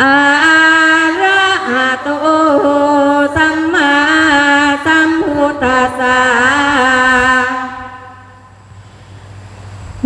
อะระหะโตสัมมาสัมพุทธัสสะ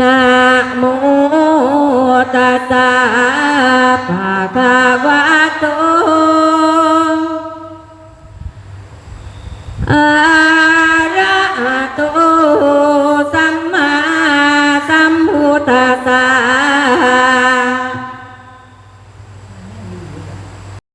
นะโมตัสสะภะคะวะโตอะระหะโตสัมมาสัมพุทธัส